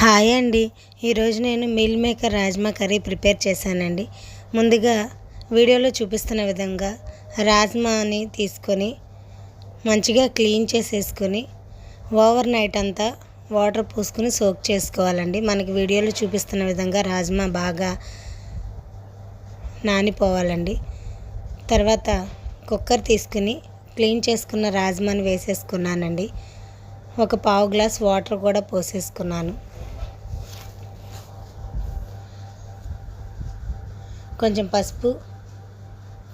Hi అండి. ఈరోజు నేను meal maker rajma curry prepare చేశానండి. ముందుగా వీడియోలో చూపిస్తున్న విధంగా రాజ్మాని తీసుకొని మంచిగా క్లీన్ చేసేసుకొని ఓవర్ నైట్ అంతా వాటర్ పోసుకొని సోక్ చేసుకోవాలండి. మనకి వీడియోలో చూపిస్తున్న విధంగా రాజ్మా బాగా నానిపోవాలండి. తర్వాత కుక్కర్ తీసుకుని క్లీన్ చేసుకున్న రాజ్మాని వేసేసుకున్నానండి. ఒక పావు గ్లాస్ వాటర్ కూడా పోసేసుకున్నాను. కొంచెం పసుపు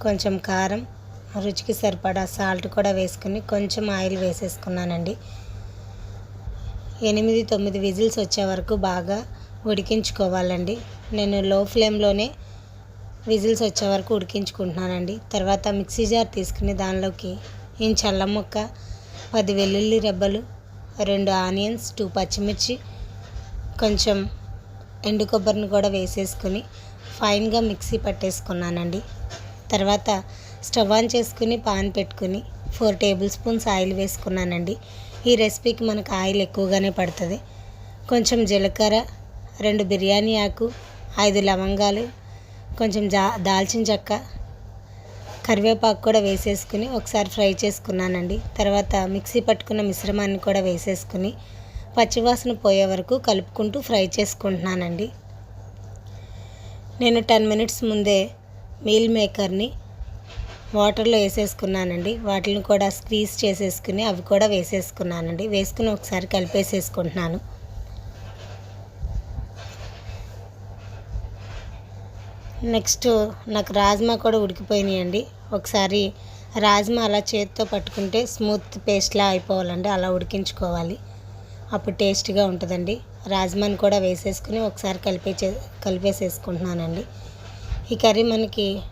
కొంచెం కారం రుచికి సరిపడా సాల్ట్ కూడా వేసుకుని కొంచెం ఆయిల్ వేసేసుకున్నానండి. ఎనిమిది తొమ్మిది విజిల్స్ వచ్చే వరకు బాగా ఉడికించుకోవాలండి. నేను లో ఫ్లేమ్లోనే విజిల్స్ వచ్చే వరకు ఉడికించుకుంటున్నానండి. తర్వాత మిక్సీ జార్ తీసుకుని దానిలోకి నేను చల్ల ముక్క పది వెల్లుల్లి రెబ్బలు రెండు ఆనియన్స్ టూ పచ్చిమిర్చి కొంచెం ఎండు కొబ్బరిని కూడా వేసేసుకుని ఫైన్గా మిక్సీ పట్టేసుకున్నానండి. తర్వాత స్టవ్ ఆన్ చేసుకుని పాన్ పెట్టుకుని ఫోర్ టేబుల్ స్పూన్స్ ఆయిల్ వేసుకున్నానండి. ఈ రెసిపీకి మనకు ఆయిల్ ఎక్కువగానే పడుతుంది. కొంచెం జీలకర్ర రెండు బిర్యానీ ఆకు ఐదు లవంగాలు కొంచెం జా దాల్చిన చెక్క కరివేపాకు కూడా వేసేసుకుని ఒకసారి ఫ్రై చేసుకున్నానండి. తర్వాత మిక్సీ పట్టుకున్న మిశ్రమాన్ని కూడా వేసేసుకుని పచ్చివాసన పోయే వరకు కలుపుకుంటూ ఫ్రై చేసుకుంటున్నానండి. నేను టెన్ మినిట్స్ ముందే మీల్ మేకర్ని వాటర్లో వేసేసుకున్నానండి. వాటిని కూడా స్క్వీజ్ చేసేసుకుని అవి కూడా వేసేసుకున్నానండి. వేసుకుని ఒకసారి కలిపేసేసుకుంటున్నాను. నెక్స్ట్ నాకు రాజ్మా కూడా ఉడికిపోయినాయండి. ఒకసారి రాజ్మా అలా చేతితో పట్టుకుంటే స్మూత్ పేస్ట్లా అయిపోవాలండి. అలా ఉడికించుకోవాలి. అప్పుడు టేస్ట్గా ఉంటుందండి. రాజ్మాని కూడా వేసేసుకుని ఒకసారి కలిపే కలిపేసేసుకుంటున్నానండి. ఈ కర్రీ మనకి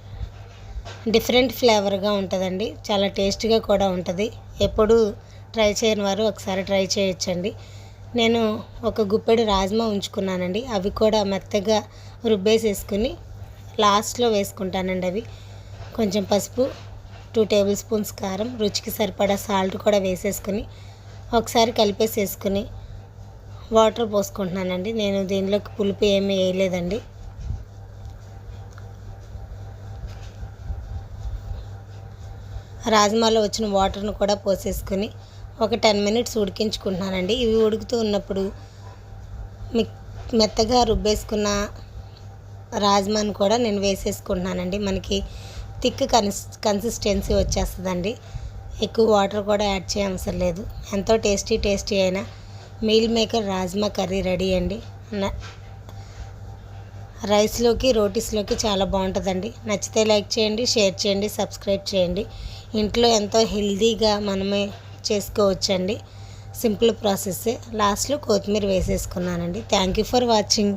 డిఫరెంట్ ఫ్లేవర్గా ఉంటుందండి. చాలా టేస్ట్గా కూడా ఉంటుంది. ఎప్పుడు ట్రై చేయని వారు ఒకసారి ట్రై చేయొచ్చండి. నేను ఒక గుప్పెడు రాజ్మా ఉంచుకున్నానండి. అవి కూడా మెత్తగా రుబ్బేసేసుకుని లాస్ట్లో వేసుకుంటానండి అవి. కొంచెం పసుపు టూ టేబుల్ స్పూన్స్ కారం రుచికి సరిపడా సాల్ట్ కూడా వేసేసుకుని ఒకసారి కలిపేసేసుకుని వాటర్ పోసుకుంటున్నానండి. నేను దీనిలోకి పులుపు ఏమీ వేయలేదండి. రాజ్మాలో వచ్చిన వాటర్ను కూడా పోసేసుకుని ఒక టెన్ మినిట్స్ ఉడికించుకుంటున్నానండి. ఇవి ఉడుకుతూ ఉన్నప్పుడు మెత్తగా రుబ్బేసుకున్న రాజ్మాని కూడా నేను వేసేసుకుంటున్నానండి. మనకి థిక్ కన్స్ కన్సిస్టెన్సీ వచ్చేస్తుందండి. ఎక్కువ వాటర్ కూడా యాడ్ చేయవసరం లేదు. ఎంతో టేస్టీ టేస్టీ అయిన meal maker rajma curry ready అండి. రైస్లోకి రోటీస్లోకి చాలా బాగుంటుందండి. నచ్చితే లైక్ చేయండి షేర్ చేయండి సబ్స్క్రైబ్ చేయండి. ఇంట్లో ఎంతో హెల్తీగా మనమే చేసుకోవచ్చండి. సింపుల్ ప్రాసెస్సే. లాస్ట్లో కొత్తిమీర వేసేసుకున్నానండి. Thank you for watching.